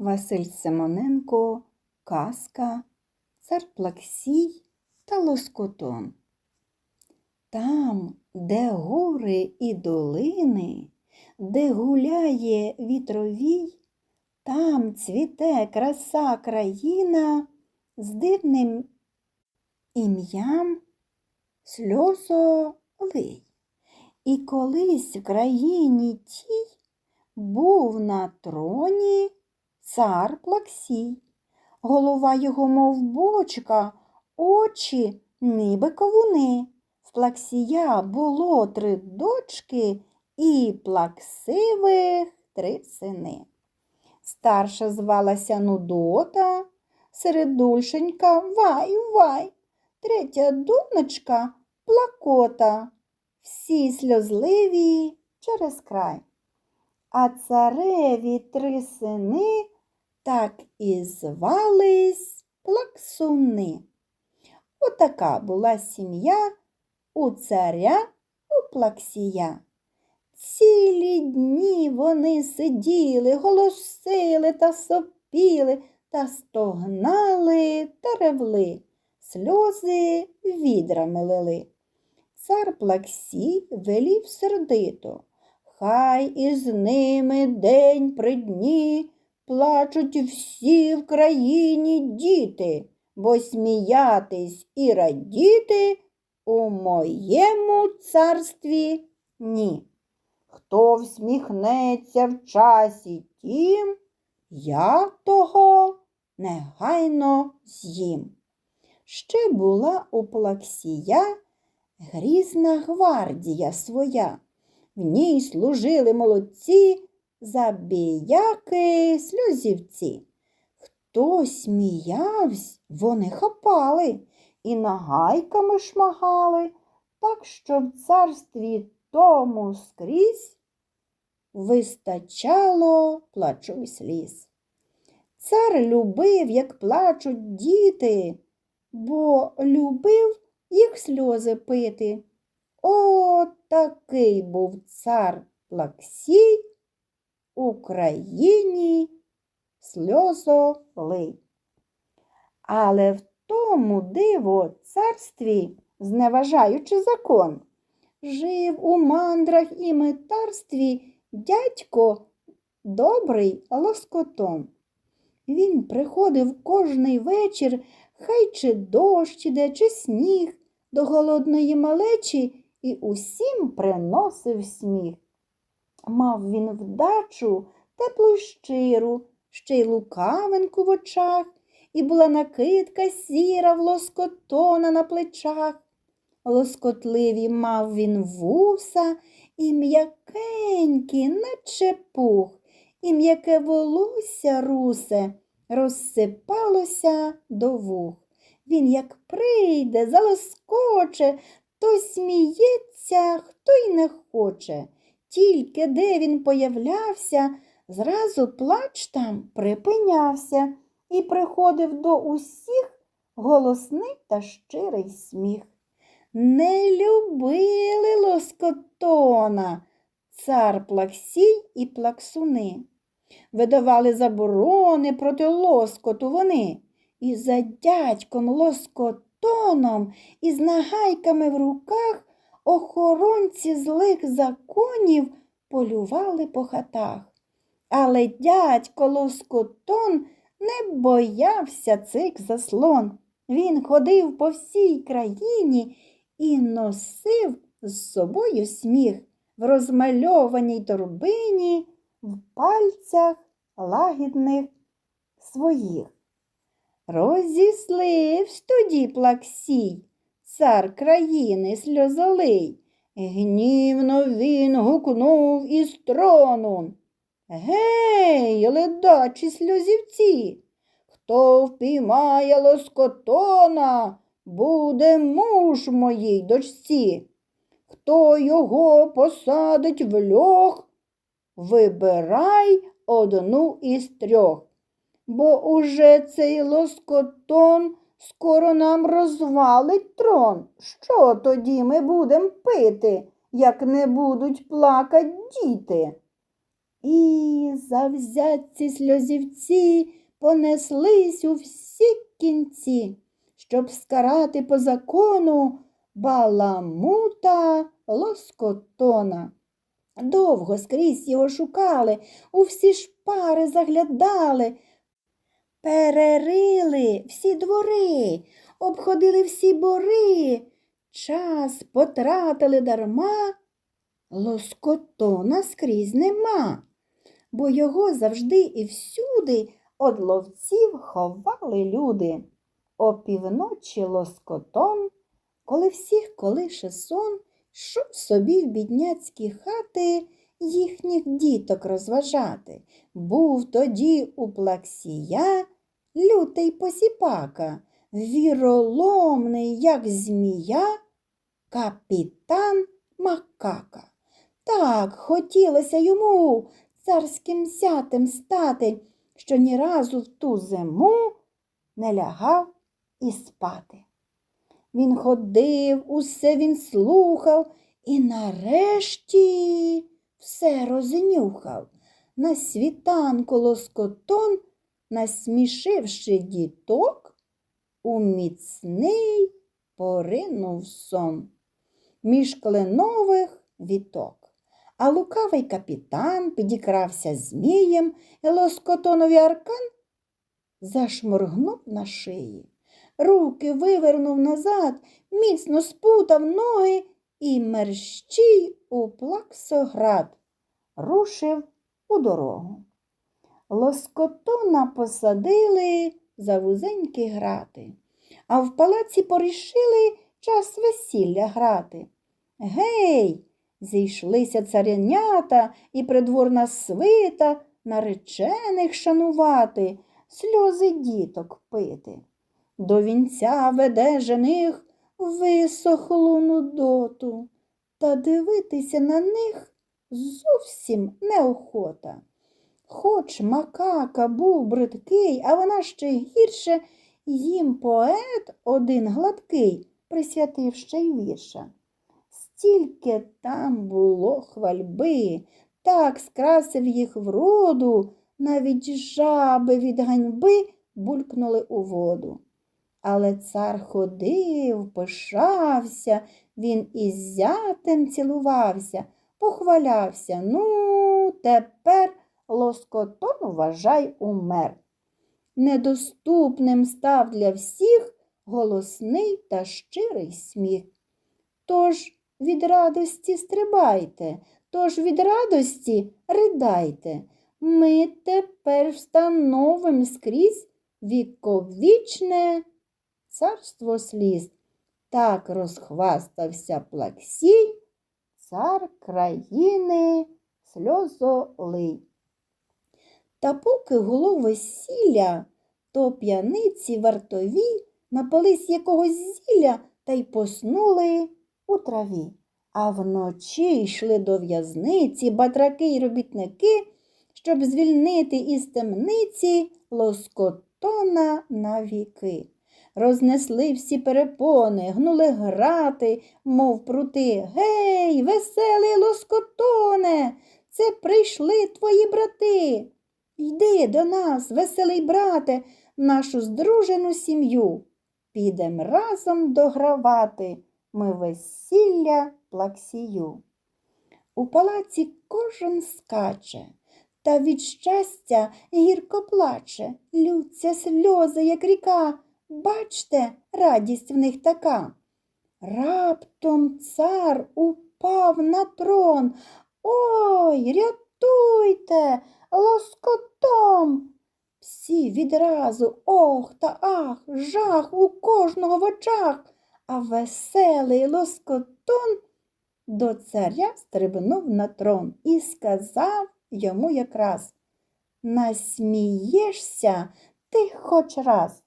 Василь Симоненко, Казка, Цар Плаксій та Лоскотон. Там, де гори і долини, де гуляє вітровій, там цвіте краса країна з дивним ім'ям сльозолий. І колись в країні тій був на троні цар Плаксій. Голова його, мов бочка, очі, ніби ковуни. В Плаксія було три дочки і плаксивих три сини. Старша звалася Нудота, середульшенька Вай Вай, третя донечка Плакота. Всі сльозливі через край. А цареві три сини так і звались плаксуни. Отака була сім'я у царя у плаксія. Цілі дні вони сиділи, голосили та сопіли, та стогнали та ревли, сльози відрами лили. Цар Плаксій велів сердито. Хай із ними день при дні плачуть всі в країні діти, бо сміятись і радіти у моєму царстві ні. Хто всміхнеться в часі тім, я того негайно з'їм. Ще була у Плаксія грізна гвардія своя. В ній служили молодці, забіяки, сльозівці. Хто сміявсь, вони хапали і нагайками шмагали, так що в царстві тому скрізь вистачало плачу й сліз. Цар любив, як плачуть діти, бо любив їх сльози пити. О, такий був цар Плаксій у країні сльозолий. Але в тому диво царстві, зневажаючи закон, жив у мандрах і метарстві дядько добрий лоскотон. Він приходив кожний вечір, хай чи дощ іде, чи сніг, до голодної малечі і усім приносив сміх. Мав він вдачу теплу й щиру, ще й лукавинку в очах, і була накидка сіра в лоскотона на плечах. Лоскотливі мав він вуса і м'якенькі, наче пух, і м'яке волосся русе розсипалося до вух. Він, як прийде, залоскоче, то сміється, хто й не хоче. Тільки де він появлявся, зразу плач там припинявся і приходив до усіх голосний та щирий сміх. Не любили лоскотона цар Плаксій і плаксуни. Видавали заборони проти лоскоту вони. І за дядьком лоскотоном із нагайками в руках охоронці злих законів полювали по хатах. Але дядько лоскотон не боявся цих заслон. Він ходив по всій країні і носив з собою сміх в розмальованій торбині, в пальцях лагідних своїх. Розісливсь тоді плаксій, цар країни сльозолий. Гнівно він гукнув із трону. Гей, ледачі сльозівці, хто впіймає лоскотона, буде муж моїй дочці. Хто його посадить в льох, вибирай одну із трьох бо уже цей лоскотон скоро нам розвалить трон. Що тоді ми будем пити, як не будуть плакать діти? І завзятці сльозівці понеслись у всі кінці, щоб скарати по закону баламута лоскотона. Довго скрізь його шукали, у всі шпари заглядали, перерили всі двори, обходили всі бори, час потратили дарма, лоскотона скрізь нема, бо його завжди і всюди од ловців ховали люди. Опівночі лоскотон, коли всіх колише сон, йшов собі в бідняцькі хати їхніх діток розважати. Був тоді у плаксія лютий посіпака, віроломний, як змія, капітан Макака. Так хотілося йому царським зятем стати, що ні разу в ту зиму не лягав і спати. Він ходив, усе він слухав і нарешті все рознюхав. На світанку лоскотон, насмішивши діток, у міцний поринув сон між кленових віток. А лукавий капітан підікрався змієм, і лоскотонові аркан зашморгнув на шиї. Руки вивернув назад, міцно спутав ноги і мерщій у плаксоград рушив у дорогу. Лоскотона посадили за вузенькі грати, а в палаці порішили час весілля грати. Гей, зійшлися царянята і придворна свита наречених шанувати, сльози діток пити. До вінця веде жених висохлу нудоту, та дивитися на них зовсім неохота. Хоч макака був бридкий, а вона ще гірше, їм поет один гладкий, присвятив ще й вірша. Стільки там було хвальби, так скрасив їх вроду, навіть жаби від ганьби булькнули у воду. Але цар ходив, пишався, він із зятем цілувався, похвалявся. Ну, тепер лоскотон, вважай, умер. Недоступним став для всіх голосний та щирий сміх. Тож від радості стрибайте, тож від радості ридайте. Ми тепер встановим скрізь віковічне царство сліз. Так розхвастався Плаксій, цар країни сльозолий. Та поки гуло весілля, то п'яниці вартові напились якогось зілля та й поснули у траві. А вночі йшли до в'язниці батраки й робітники, щоб звільнити із темниці лоскотона на віки. Рознесли всі перепони, гнули грати, мов прути. Гей, веселий лоскотоне, це прийшли твої брати. Йди до нас, веселий брате, нашу здружену сім'ю. Підем разом догравати ми весілля плаксію. У палаці кожен скаче, та від щастя гірко плаче, лються сльози, як ріка. Бачте, радість в них така. Раптом цар упав на трон. Ой, рятуйте, лоскотом. Всі відразу ох та ах, жах у кожного в очах, а веселий лоскотон до царя стрибнув на трон і сказав йому якраз Насмієшся ти хоч раз.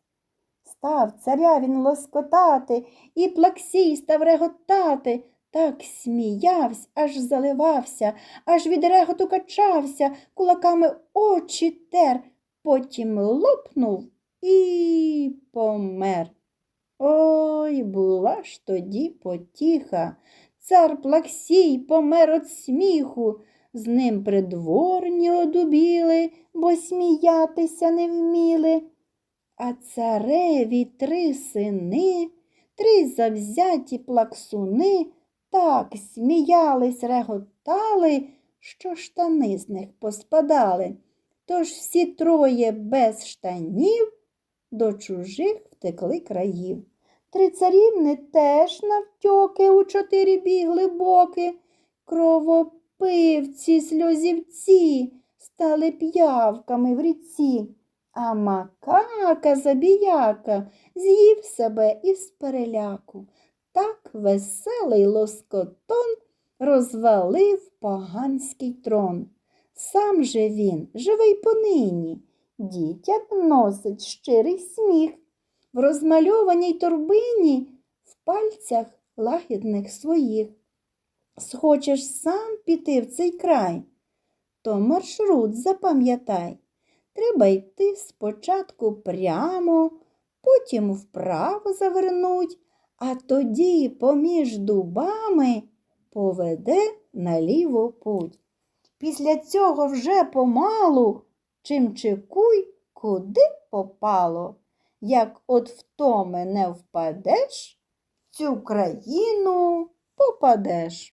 Став царя він лоскотати, і плаксій став реготати. Так сміявсь, аж заливався, аж від реготу качався, кулаками очі тер, потім лопнув і помер. Ой, була ж тоді потіха. Цар Плаксій помер від сміху. З ним придворні одубіли, бо сміятися не вміли. А цареві три сини, три завзяті плаксуни, так сміялись, реготали, що штани з них поспадали. Тож всі троє без штанів до чужих втекли країв. Три царівни теж навтьоки у чотири бігли боки. Кровопивці, сльозівці стали п'явками в ріці, а макака забіяка з'їв себе із переляку. Так веселий лоскотон розвалив поганський трон. Сам же він, живий понині, дітям носить щирий сміх, в розмальованій торбині в пальцях лагідних своїх. Схочеш сам піти в цей край, то маршрут запам'ятай. Треба йти спочатку прямо, потім вправо завернуть, а тоді поміж дубами поведе наліво путь. Після цього вже помалу чим чекуй, куди попало. Як от втоми не впадеш, в цю країну попадеш.